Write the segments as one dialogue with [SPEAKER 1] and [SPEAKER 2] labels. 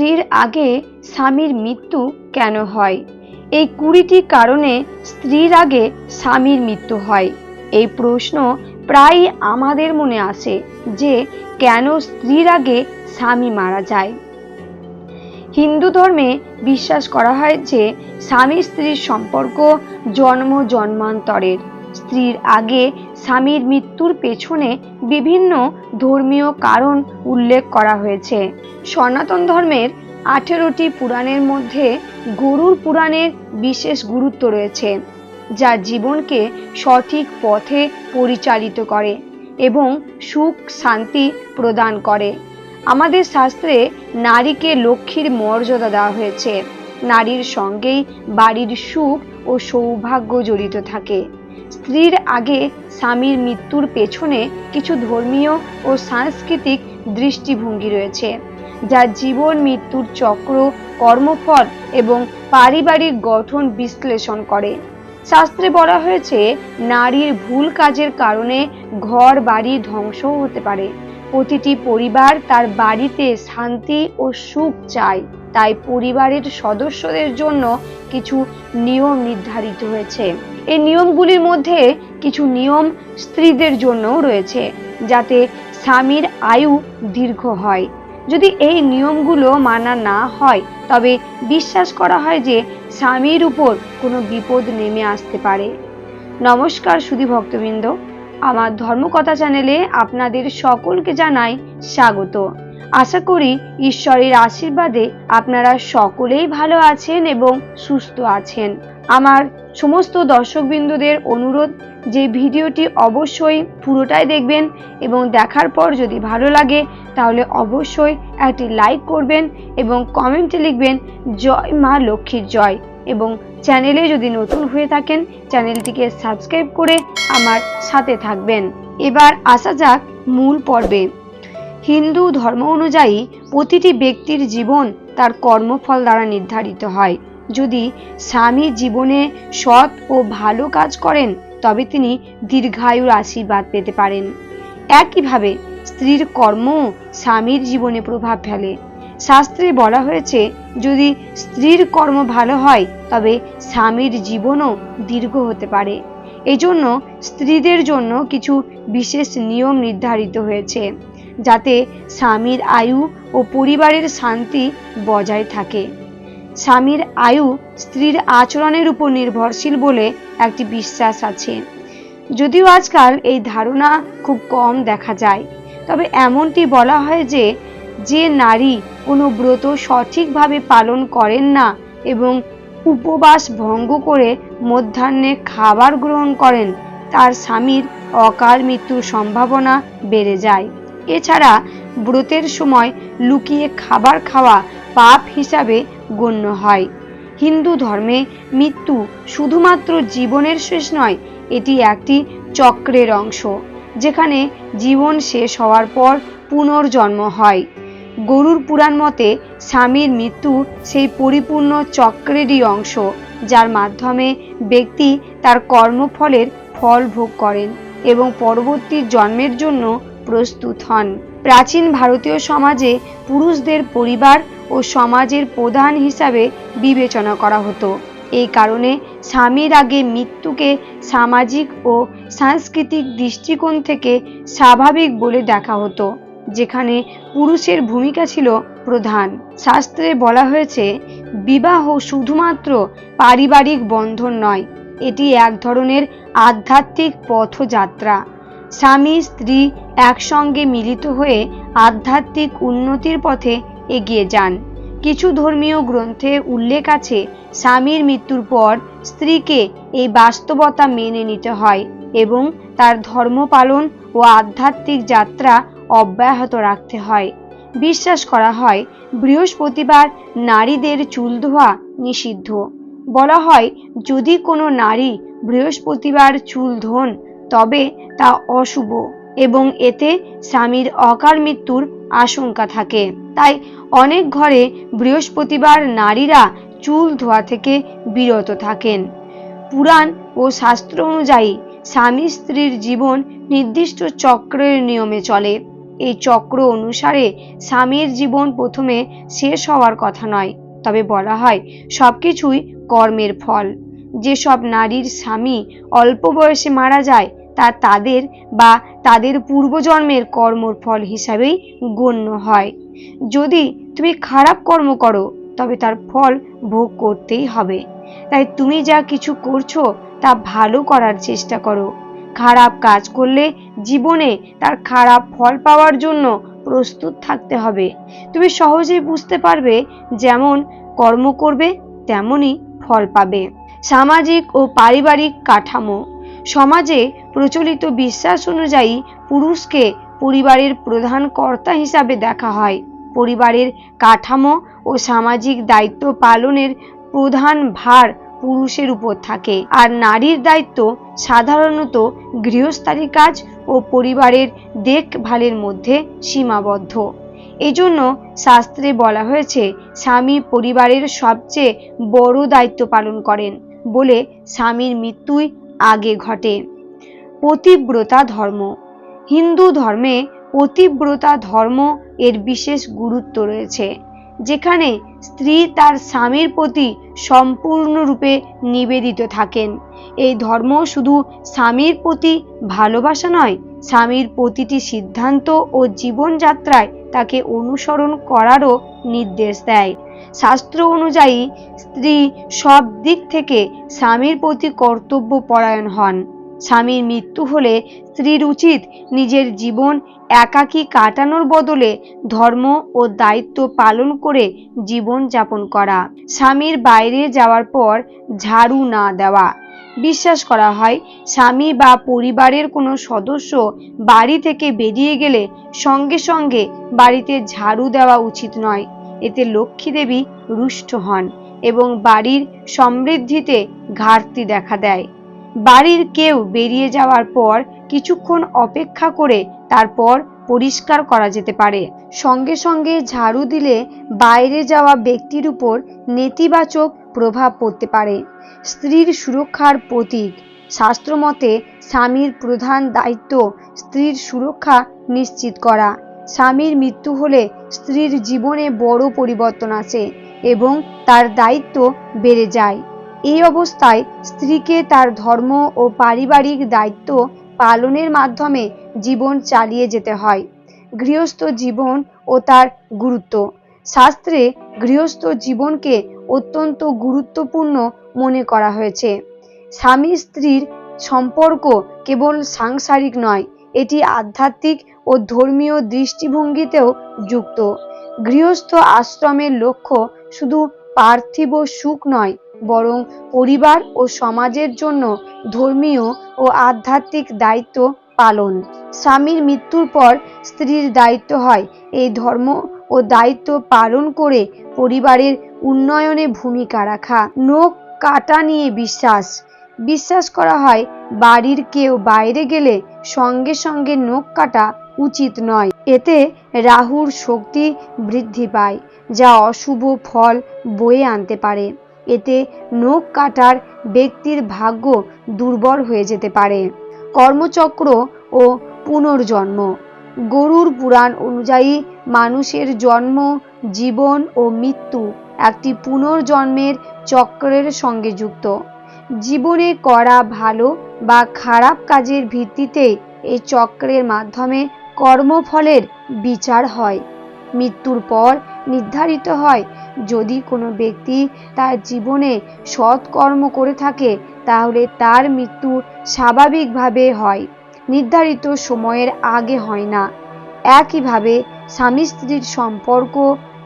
[SPEAKER 1] স্ত্রীর আগে স্বামীর মৃত্যু কেন হয়? এই কুড়িটি কারণে স্ত্রীর আগে স্বামীর মৃত্যু হয়। এই প্রশ্ন প্রায় আমাদের মনে আসে যে কেন স্ত্রীর আগে স্বামী মারা যায়। হিন্দু ধর্মে বিশ্বাস করা হয় যে স্বামী স্ত্রীর সম্পর্ক জন্ম জন্মান্তরের স্ত্রীর আগে স্বামীর মৃত্যুর পেছনে বিভিন্ন ধর্মীয় কারণ উল্লেখ করা হয়েছে। সনাতন ধর্মের আঠেরোটি পুরাণের মধ্যে গরুর পুরাণের বিশেষ গুরুত্ব রয়েছে, যা জীবনকে সঠিক পথে পরিচালিত করে এবং সুখ শান্তি প্রদান করে। আমাদের শাস্ত্রে নারীকে লক্ষ্মীর মর্যাদা দেওয়া হয়েছে। নারীর সঙ্গেই বাড়ির সুখ ও সৌভাগ্য জড়িত থাকে। স্ত্রীর আগে স্বামীর মৃত্যুর পেছনে কিছু ধর্মীয় ও সাংস্কৃতিক দৃষ্টিভঙ্গি রয়েছে, যা জীবন, মৃত্যুর চক্র, কর্মফল এবং পারিবারিক গঠন বিশ্লেষণ করে। শাস্ত্রে বলা হয়েছে, নারীর ভুল কাজের কারণে ঘর, বাড়ি ধ্বংসও হতে পারে। প্রতিটি পরিবার তার বাড়িতে শান্তি ও সুখ চায়। তাই পরিবারের সদস্যদের জন্য কিছু নিয়ম নির্ধারিত হয়েছে। এই নিয়মগুলির মধ্যে কিছু নিয়ম স্ত্রীদের জন্যও রয়েছে, যাতে স্বামীর আয়ু দীর্ঘ হয়। যদি এই নিয়মগুলো মানা না হয়, তবে বিশ্বাস করা হয় যে স্বামীর উপর কোনো বিপদ নেমে আসতে পারে। নমস্কার সুধী ভক্তবৃন্দ। আমার ধর্মকথা চ্যানেলে আপনাদের সকলকে জানাই স্বাগত। আশা করি ঈশ্বরের আশীর্বাদে আপনারা সকলেই ভালো আছেন এবং সুস্থ আছেন। আমার সমস্ত দর্শকবৃন্দদের অনুরোধ যে ভিডিওটি অবশ্যই পুরোটাই দেখবেন এবং দেখার পর যদি ভালো লাগে তাহলে অবশ্যই একটি লাইক করবেন এবং কমেন্টে লিখবেন, জয় মা লক্ষ্মীর জয় এবং চ্যানেলে যদি নতুন হয়ে থাকেন, চ্যানেলটিকে সাবস্ক্রাইব করে আমার সাথে থাকবেন। এবার আসা যাক মূল পর্বে। হিন্দু ধর্ম অনুযায়ী প্রতিটি ব্যক্তির জীবন তার কর্মফল দ্বারা নির্ধারিত হয়। যদি স্বামী জীবনে সৎ ও ভালো কাজ করেন, তবে তিনি দীর্ঘায়ুর আশীর্বাদ পেতে পারেন। একইভাবে স্ত্রীর কর্ম স্বামীর জীবনে প্রভাব ফেলে। শাস্ত্রে বলা হয়েছে, যদি স্ত্রীর কর্ম ভালো হয়, তবে স্বামীর জীবনও দীর্ঘ হতে পারে। এজন্য স্ত্রীদের জন্য কিছু বিশেষ নিয়ম নির্ধারিত হয়েছে। যাতে স্বামীর আয়ু ও পরিবারের শান্তি বজায় থাকে। স্বামীর আয়ু স্ত্রীর আচরণের উপর নির্ভরশীল বলে একটি বিশ্বাস আছে। যদিও আজকাল এই ধারণা খুব কম দেখা যায়, তবে এমনটি বলা হয় যে যে নারী কোনো ব্রত সঠিকভাবে পালন করেন না এবং উপবাস ভঙ্গ করে মধ্যাহ্নে খাবার গ্রহণ করেন, তার স্বামীর অকাল মৃত্যুর সম্ভাবনা বেড়ে যায়। এছাড়া ব্রতের সময় লুকিয়ে খাবার খাওয়া পাপ হিসাবে গণ্য হয়। হিন্দু ধর্মে মৃত্যু শুধুমাত্র জীবনের শেষ নয়, এটি একটি চক্রের অংশ, যেখানে জীবন শেষ হওয়ার পর পুনর্জন্ম হয়। গরুর পুরাণ মতে, স্বামীর মৃত্যু সেই পরিপূর্ণ চক্রেরই অংশ, যার মাধ্যমে ব্যক্তি তার কর্মফলের ফল ভোগ করেন এবং পরবর্তী জন্মের জন্য প্রস্তুত হন। প্রাচীন ভারতীয় সমাজে পুরুষদের পরিবার ও সমাজের প্রধান হিসাবে বিবেচনা করা হতো। এই কারণে স্বামীর আগে মৃত্যুকে সামাজিক ও সাংস্কৃতিক দৃষ্টিকোণ থেকে স্বাভাবিক বলে দেখা হতো, যেখানে পুরুষের ভূমিকা ছিল প্রধান। শাস্ত্রে বলা হয়েছে, বিবাহ শুধুমাত্র পারিবারিক বন্ধন নয়, এটি এক ধরনের আধ্যাত্মিক পথযাত্রা। স্বামী স্ত্রী একসঙ্গে মিলিত হয়ে আধ্যাত্মিক উন্নতির পথে এগিয়ে যান। কিছু ধর্মীয় গ্রন্থে উল্লেখ আছে, স্বামীর মৃত্যুর পর স্ত্রীকে এই বাস্তবতা মেনে নিতে হয় এবং তার ধর্ম পালন ও আধ্যাত্মিক যাত্রা অব্যাহত রাখতে হয়। বিশ্বাস করা হয়, বৃহস্পতিবার নারীদের চুল ধোয়া নিষিদ্ধ। বলা হয়, যদি কোনো নারী বৃহস্পতিবার চুল ধোন তবে তা অশুভ এবং এতে স্বামীর অকাল মৃত্যুর আশঙ্কা থাকে। তাই অনেক ঘরে বৃহস্পতিবার নারীরা চুল ধোয়া থেকে বিরত থাকেন। পুরাণ ও শাস্ত্র অনুযায়ী স্বামী স্ত্রীর জীবন নির্দিষ্ট চক্রের নিয়মে চলে। এই চক্র অনুসারে স্বামীর জীবন প্রথমে শেষ হওয়ার কথা নয়, তবে বলা হয় সবকিছুই কর্মের ফল। যেসব নারীর স্বামী অল্প বয়সে মারা যায় তা তাদের বা তাদের পূর্বজন্মের কর্মর ফল হিসাবেই গণ্য হয়। যদি তুমি খারাপ কর্ম করো, তবে তার ফল ভোগ করতেই হবে। তাই তুমি যা কিছু করছ, তা ভালো করার চেষ্টা করো। খারাপ কাজ করলে জীবনে তার খারাপ ফল পাওয়ার জন্য প্রস্তুত থাকতে হবে। তুমি সহজেই বুঝতে পারবে, যেমন কর্ম করবে, তেমনই ফল পাবে। সামাজিক ও পারিবারিক কাঠামো। সমাজে প্রচলিত বিশ্বাস অনুযায়ী পুরুষকে পরিবারের প্রধান কর্তা হিসাবে দেখা হয়। পরিবারের কাঠামো ও সামাজিক দায়িত্ব পালনের প্রধান ভার পুরুষের উপর থাকে। আর নারীর দায়িত্ব সাধারণত গৃহস্থালী কাজ ও পরিবারের দেখভালের মধ্যে সীমাবদ্ধ। এজন্য শাস্ত্রে বলা হয়েছে, স্বামী পরিবারের সবচেয়ে বড় দায়িত্ব পালন করেন বলে স্বামীর মৃত্যুই আগে ঘটে। পতিব্রতা ধর্ম। হিন্দু ধর্মে পতিব্রতা ধর্ম এর বিশেষ গুরুত্ব রয়েছে, যেখানে স্ত্রী তার স্বামীর প্রতি সম্পূর্ণরূপে নিবেদিত থাকেন। এই ধর্ম শুধু স্বামীর প্রতি ভালোবাসা নয়, স্বামীর প্রতিটি সিদ্ধান্ত ও জীবনযাত্রায় তাকে অনুসরণ করারও নির্দেশ দেয়। শাস্ত্র অনুযায়ী, স্ত্রী সব দিক থেকে স্বামীর প্রতি কর্তব্য পরায়ণ হন। স্বামীর মৃত্যু হলে স্ত্রীর উচিত নিজের জীবন একাকী কাটানোর বদলে ধর্ম ও দায়িত্ব পালন করে জীবন যাপন করা। স্বামীর বাইরে যাওয়ার পর ঝাড়ু না দেওয়া। বিশ্বাস করা হয়, স্বামী বা পরিবারের কোনো সদস্য বাড়ি থেকে বেরিয়ে গেলে সঙ্গে সঙ্গে বাড়িতে ঝাড়ু দেওয়া উচিত নয়। এতে লক্ষ্মী দেবী রুষ্ট হন এবং বাড়ির সমৃদ্ধিতে ঘাটতি দেখা দেয়। বাড়ির কেউ বেরিয়ে যাওয়ার পর কিছুক্ষণ অপেক্ষা করে তারপর পরিষ্কার করা যেতে পারে। সঙ্গে সঙ্গে ঝাড়ু দিলে বাইরে যাওয়া ব্যক্তির উপর নেতিবাচক প্রভাব পড়তে পারে। স্ত্রীর সুরক্ষার প্রতীক। শাস্ত্রমতে স্বামীর প্রধান দায়িত্ব স্ত্রীর সুরক্ষা নিশ্চিত করা। স্বামীর মৃত্যু হলে স্ত্রীর জীবনে বড় পরিবর্তন আসে এবং তার দায়িত্ব বেড়ে যায়। এই অবস্থায় স্ত্রীকে তার ধর্ম ও পারিবারিক দায়িত্ব পালনের মাধ্যমে জীবন চালিয়ে যেতে হয়। গৃহস্থ জীবন ও তার গুরুত্ব। শাস্ত্রে গৃহস্থ জীবনকে অত্যন্ত গুরুত্বপূর্ণ মনে করা হয়েছে। স্বামী স্ত্রীর সম্পর্ক কেবল সাংসারিক নয়, এটি আধ্যাত্মিক ও ধর্মীয় দৃষ্টিভঙ্গিতেও যুক্ত। গৃহস্থ আশ্রমের লক্ষ্য শুধু পার্থিব সুখ নয় বরং পরিবার ও সমাজের জন্য ধর্মীয় ও আধ্যাত্মিক দায়িত্ব পালন। স্বামীর মৃত্যুর পর স্ত্রীর দায়িত্ব হয়। এই ধর্ম ও দায়িত্ব পালন করে পরিবারের উন্নয়নে ভূমিকা রাখা। নখ কাটা নিয়ে বিশ্বাস। বিশ্বাস করা হয়, বাড়ির কেউ বাইরে গেলে সঙ্গে সঙ্গে নখ কাটা উচিত নয়। এতে রাহুর শক্তি বৃদ্ধি পায়, যা অশুভ ফল বয়ে আনতে পারে। এতে নখ কাটার ব্যক্তির ভাগ্য দুর্বল হয়ে যেতে পারে। কর্মচক্র ও পুনর্জন্ম। গরুর পুরাণ অনুযায়ী মানুষের জন্ম, জীবন ও মৃত্যু একটি পুনর্জন্মের চক্রের সঙ্গে যুক্ত। জীবনে করা ভালো বা খারাপ কাজের ভিত্তিতে এই চক্রের মাধ্যমে কর্মফলের বিচার হয়। মৃত্যুর পর নির্ধারিত হয়। যদি কোনো ব্যক্তি তার জীবনে সৎ কর্ম করে থাকে, তাহলে তার মৃত্যু স্বাভাবিকভাবে হয়। নির্ধারিত সময়ের আগে হয় না। একইভাবে স্বামী স্ত্রীর সম্পর্ক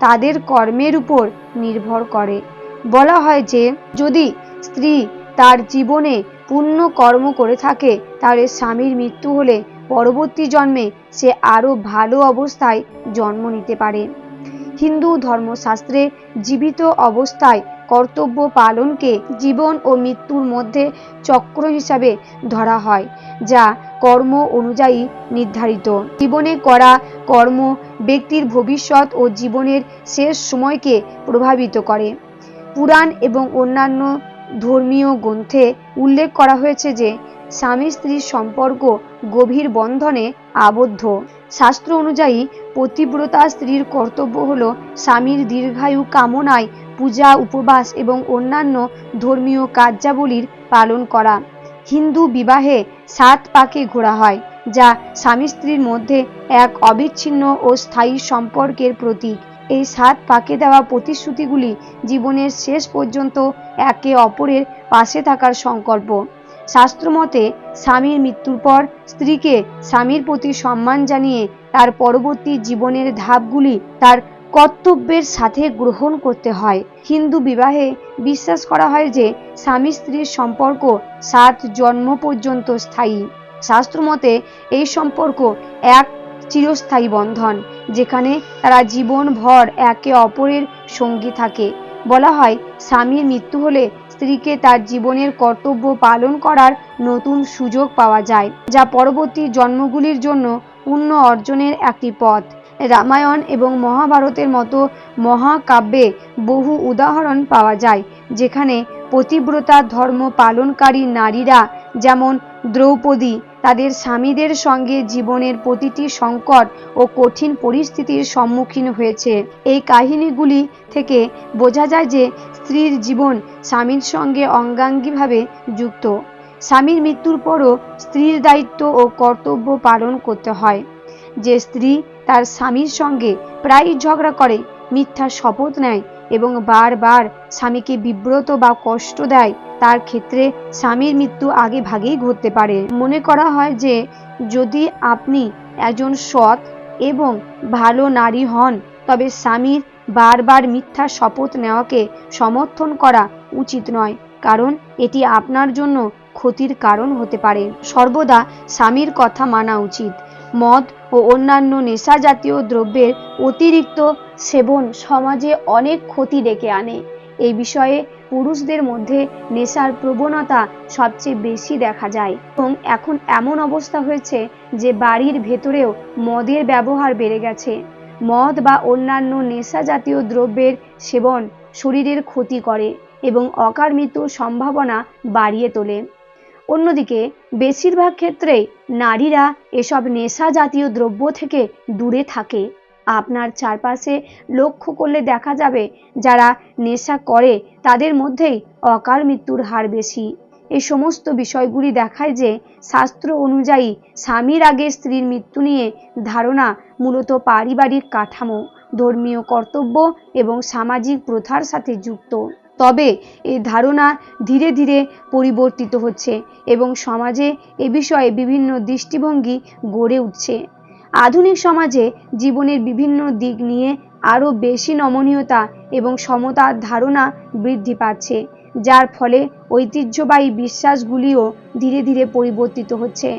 [SPEAKER 1] তাদের কর্মের উপর নির্ভর করে। বলা হয় যে, যদি স্ত্রী তার জীবনে পুণ্য কর্ম করে থাকে, তাহলে স্বামীর মৃত্যু হলে পরবর্তী জন্মে সে আরও ভালো অবস্থায় জন্ম নিতে পারে। হিন্দু ধর্মশাস্ত্রে জীবিত অবস্থায় কর্তব্য পালনকে জীবন ও মৃত্যুর মধ্যে চক্র হিসাবে ধরা হয়, যা কর্ম অনুযায়ী নির্ধারিত। জীবনে করা কর্ম ব্যক্তির ভবিষ্যৎ ও জীবনের শেষ সময়কে প্রভাবিত করে। পুরাণ এবং অন্যান্য ধর্মীয় গ্রন্থে উল্লেখ করা হয়েছে যে স্বামী স্ত্রীর সম্পর্ক গভীর বন্ধনে আবদ্ধ। শাস্ত্র অনুযায়ী পতিব্রতা স্ত্রীর কর্তব্য হল স্বামীর দীর্ঘায়ু কামনায় পূজা, উপবাস এবং অন্যান্য ধর্মীয় কার্যাবলীর পালন করা। হিন্দু বিবাহে সাত পাকে ঘোরা হয়, যা স্বামী স্ত্রীর মধ্যে এক অবিচ্ছিন্ন ও স্থায়ী সম্পর্কের প্রতীক। এই সাত পাকে দেওয়া প্রতিশ্রুতিগুলি জীবনের শেষ পর্যন্ত একে অপরের পাশে থাকার সংকল্প। শাস্ত্রমতে, স্বামীর মৃত্যুর পর স্ত্রীকে স্বামীর প্রতি সম্মান জানিয়ে তার পরবর্তী জীবনের ধাপগুলি তার কর্তব্যের সাথে গ্রহণ করতে হয়। হিন্দু বিবাহে বিশ্বাস করা হয় যে, স্বামী স্ত্রীর সম্পর্ক সাত জন্ম পর্যন্ত স্থায়ী। শাস্ত্রমতে এই সম্পর্ক এক চিরস্থায়ী বন্ধন, যেখানে তারা জীবনভর একে অপরের সঙ্গী থাকে। বলা হয়, স্বামীর মৃত্যু হলে স্ত্রীকে তার জীবনের কর্তব্য পালন করার নতুন সুযোগ পাওয়া যায়, যা পরবর্তী জন্মগুলির জন্য পূর্ণ অর্জনের একটি পথ। রামায়ণ এবং মহাভারতের মতো মহাকাব্যে বহু উদাহরণ পাওয়া যায়, যেখানে পতিব্রতা ধর্ম পালনকারী নারীরা যেমন দ্রৌপদী তাদের স্বামীদের সঙ্গে জীবনের প্রতিটি সংকট ও কঠিন পরিস্থিতির সম্মুখীন হয়েছে। এই কাহিনীগুলি থেকে বোঝা যায় যে স্ত্রীর জীবন স্বামীর সঙ্গে অঙ্গাঙ্গিভাবে যুক্ত। স্বামীর মৃত্যুর পরও স্ত্রীর দায়িত্ব ও কর্তব্য পালন করতে হয়। যে স্ত্রী তার স্বামীর সঙ্গে প্রায়ই ঝগড়া করে, মিথ্যা শপথ নেয় এবং বারবার স্বামীকে বিব্রত বা কষ্ট দেয় তার ক্ষেত্রে স্বামীর মৃত্যু আগে ভাগেই ঘটতে পারে। মনে করা হয় যে, যদি আপনি একজন সৎ এবং ভালো নারী হন, তবে স্বামীর বারবার মিথ্যা শপথ নেওয়াকে সমর্থন করা উচিত নয়, কারণ এটি আপনার জন্য ক্ষতির কারণ হতে পারে। সর্বদা স্বামীর কথা মানা উচিত। মদ ও অন্যান্য নেশা জাতীয় দ্রব্যের অতিরিক্ত সেবন সমাজে অনেক ক্ষতি ডেকে আনে। এই বিষয়ে পুরুষদের মধ্যে নেশার প্রবণতা সবচেয়ে বেশি দেখা যায়। এবং এখন এমন অবস্থা হয়েছে যে বাড়ির ভেতরেও মদের ব্যবহার বেড়ে গেছে। মদ বা অন্যান্য নেশা জাতীয় দ্রব্যের সেবন শরীরের ক্ষতি করে এবং অকাল মৃত্যুর সম্ভাবনা বাড়িয়ে তোলে। অন্যদিকে, বেশিরভাগ ক্ষেত্রেই নারীরা এসব নেশা জাতীয় দ্রব্য থেকে দূরে থাকে। আপনার চারপাশে লক্ষ্য করলে দেখা যাবে, যারা নেশা করে, তাদের মধ্যেই অকাল মৃত্যুর হার বেশি। এই সমস্ত বিষয়গুলি দেখায় যে, শাস্ত্র অনুযায়ী স্বামীর আগে স্ত্রীর মৃত্যু নিয়ে ধারণা মূলত পারিবারিক কাঠামো, ধর্মীয় কর্তব্য এবং সামাজিক প্রথার সাথে যুক্ত। তবে এই ধারণা ধীরে ধীরে পরিবর্তিত হচ্ছে এবং সমাজে এ বিষয়ে বিভিন্ন দৃষ্টিভঙ্গি গড়ে উঠছে। আধুনিক সমাজে জীবনের বিভিন্ন দিক নিয়ে আরও বেশি নমনীয়তা এবং সমতার ধারণা বৃদ্ধি পাচ্ছে, যার ফলে ঐতিহ্যবাহী বিশ্বাসগুলিও ধীরে ধীরে পরিবর্তিত হচ্ছে।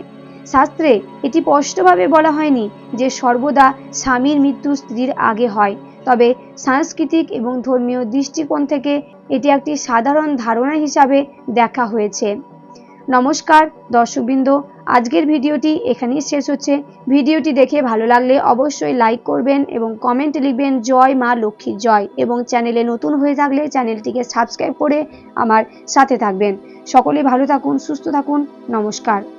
[SPEAKER 1] শাস্ত্রে এটি স্পষ্টভাবে বলা হয়নি যে সর্বদা স্বামীর মৃত্যু স্ত্রীর আগে হয়, তবে সাংস্কৃতিক এবং ধর্মীয় দৃষ্টিকোণ থেকে এটি একটি সাধারণ ধারণা হিসাবে দেখা হয়েছে। নমস্কার, দর্শকবৃন্দ আজকের ভিডিওটি এখানেই শেষ হচ্ছে। ভিডিওটি দেখে ভালো লাগলে অবশ্যই লাইক করবেন এবং কমেন্ট লিখবেন, জয় মা লক্ষ্মীর জয় এবং চ্যানেলে নতুন হয়ে থাকলে চ্যানেলটিকে সাবস্ক্রাইব করে আমার সাথে থাকবেন। সকলে ভালো থাকুন, সুস্থ থাকুন। নমস্কার।